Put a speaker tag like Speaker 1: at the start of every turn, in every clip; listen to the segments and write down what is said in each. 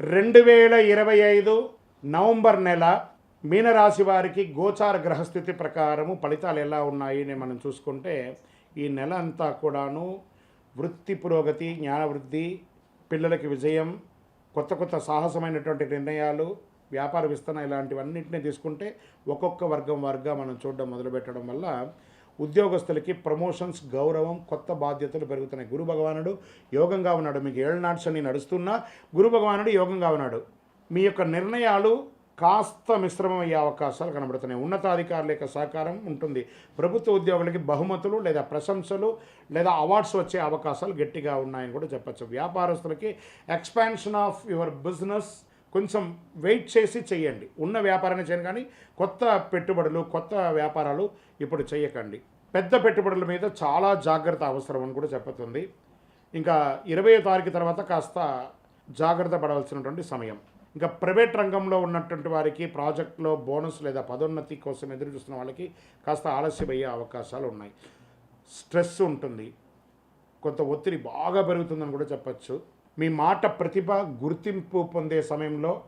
Speaker 1: రెండు వేల ఇరవై ఐదు నవంబర్ నెల మీనరాశి వారికి గోచార గ్రహస్థితి ప్రకారము ఫలితాలు ఎలా ఉన్నాయి అని మనం చూసుకుంటే ఈ నెల అంతా కూడాను వృత్తి పురోగతి జ్ఞానవృద్ధి పిల్లలకి విజయం కొత్త కొత్త సాహసమైనటువంటి నిర్ణయాలు వ్యాపార విస్తరణ ఇలాంటివన్నింటినీ తీసుకుంటే ఒక్కొక్క వర్గం వారుగా మనం చూడడం మొదలుపెట్టడం వల్ల ఉద్యోగస్తులకి ప్రమోషన్స్ గౌరవం కొత్త బాధ్యతలు పెరుగుతున్నాయి. గురు భగవానుడు యోగంగా ఉన్నాడు. మీకు ఏళ్ళ నాటి శని నడుస్తున్నా గురు భగవానుడు యోగంగా ఉన్నాడు. మీ యొక్క నిర్ణయాలు కాస్త మిశ్రమమయ్యే అవకాశాలు కనబడుతున్నాయి. ఉన్నతాధికారుల యొక్క సహకారం ఉంటుంది. ప్రభుత్వ ఉద్యోగులకి బహుమతులు లేదా ప్రశంసలు లేదా అవార్డ్స్ వచ్చే అవకాశాలు గట్టిగా ఉన్నాయని కూడా చెప్పచ్చు. వ్యాపారస్తులకి ఎక్స్పాన్షన్ ఆఫ్ యువర్ బిజినెస్ కొంచెం వెయిట్ చేసి చేయండి ఉన్న వ్యాపారాన్ని చేయండి కానీ కొత్త పెట్టుబడులు కొత్త వ్యాపారాలు ఇప్పుడు చేయకండి పెద్ద పెట్టుబడుల మీద చాలా జాగ్రత్త అవసరం అని కూడా చెప్పుతుంది. ఇంకా ఇరవై తారీఖు తర్వాత కాస్త జాగ్రత్త పడవలసినటువంటి సమయం. ఇంకా ప్రైవేట్ రంగంలో ఉన్నటువంటి వారికి ప్రాజెక్టులో బోనస్ లేదా పదోన్నతి కోసం ఎదురు చూస్తున్న వాళ్ళకి కాస్త ఆలస్యమయ్యే అవకాశాలు ఉన్నాయి. స్ట్రెస్ ఉంటుంది. కొంత ఒత్తిడి బాగా పెరుగుతుందని కూడా చెప్పచ్చు. మీ మాట ప్రతిభ గుర్తింపు పొందే సమయంలో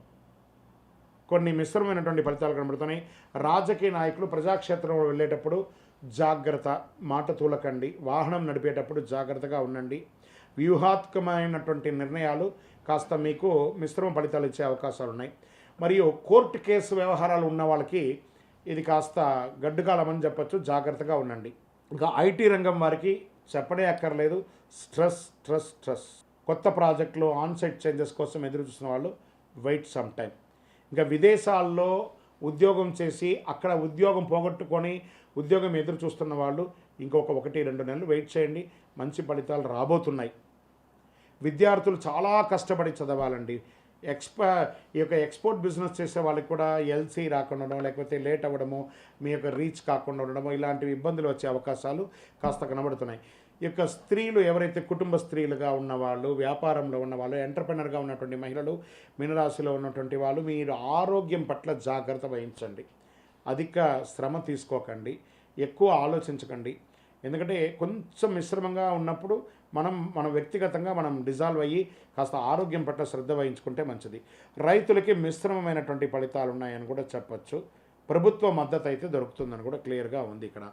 Speaker 1: కొన్ని మిశ్రమైనటువంటి ఫలితాలు కనబడుతున్నాయి. రాజకీయ నాయకులు ప్రజాక్షేత్రంలో వెళ్ళేటప్పుడు జాగ్రత్త మాట తూలకండి. వాహనం నడిపేటప్పుడు జాగ్రత్తగా ఉండండి. వ్యూహాత్మకమైనటువంటి నిర్ణయాలు కాస్త మీకు మిశ్రమ ఫలితాలు ఇచ్చే అవకాశాలు ఉన్నాయి. మరియు కోర్టు కేసు వ్యవహారాలు ఉన్న వాళ్ళకి ఇది కాస్త గడ్డుకాలమని చెప్పచ్చు. జాగ్రత్తగా ఉండండి. ఇంకా ఐటీ రంగం వారికి చెప్పడే అక్కర్లేదు. Stress stress stress. కొత్త ప్రాజెక్టులు ఆన్సైట్ చేంజెస్ కోసం ఎదురు చూసిన వాళ్ళు వెయిట్ సమ్ టైం ఇంకా విదేశాల్లో ఉద్యోగం చేసి అక్కడ ఉద్యోగం పోగొట్టుకొని ఉద్యోగం ఎదురు చూస్తున్న వాళ్ళు ఇంకొక ఒకటి రెండు నెలలు వెయిట్ చేయండి. మంచి ఫలితాలు రాబోతున్నాయి. విద్యార్థులు చాలా కష్టపడి చదవాలండి. ఎక్స్ప ఈ యొక్క ఎక్స్పోర్ట్ బిజినెస్ చేసే వాళ్ళకి కూడా ఎల్సీ రాకుండా ఉండడం లేకపోతే లేట్ అవ్వడము మీ యొక్క రీచ్ కాకుండా ఉండడము ఇలాంటివి ఇబ్బందులు వచ్చే అవకాశాలు కాస్త కనబడుతున్నాయి. ఈ యొక్క స్త్రీలు ఎవరైతే కుటుంబ స్త్రీలుగా ఉన్నవాళ్ళు వ్యాపారంలో ఉన్నవాళ్ళు ఎంటర్ప్రినర్గా ఉన్నటువంటి మహిళలు మీనరాశిలో ఉన్నటువంటి వాళ్ళు మీరు ఆరోగ్యం పట్ల జాగ్రత్త వహించండి. అధిక శ్రమ తీసుకోకండి. ఎక్కువ ఆలోచించకండి. ఎందుకంటే కొంచెం మిశ్రమంగా ఉన్నప్పుడు మనం మన వ్యక్తిగతంగా మనం డిజాల్వ్ అయ్యి కాస్త ఆరోగ్యం పట్ల శ్రద్ధ వహించుకుంటే మంచిది. రైతులకి మిశ్రమమైనటువంటి ఫలితాలు ఉన్నాయని కూడా చెప్పచ్చు. ప్రభుత్వ మద్దతు అయితే దొరుకుతుందని కూడా క్లియర్గా ఉంది ఇక్కడ.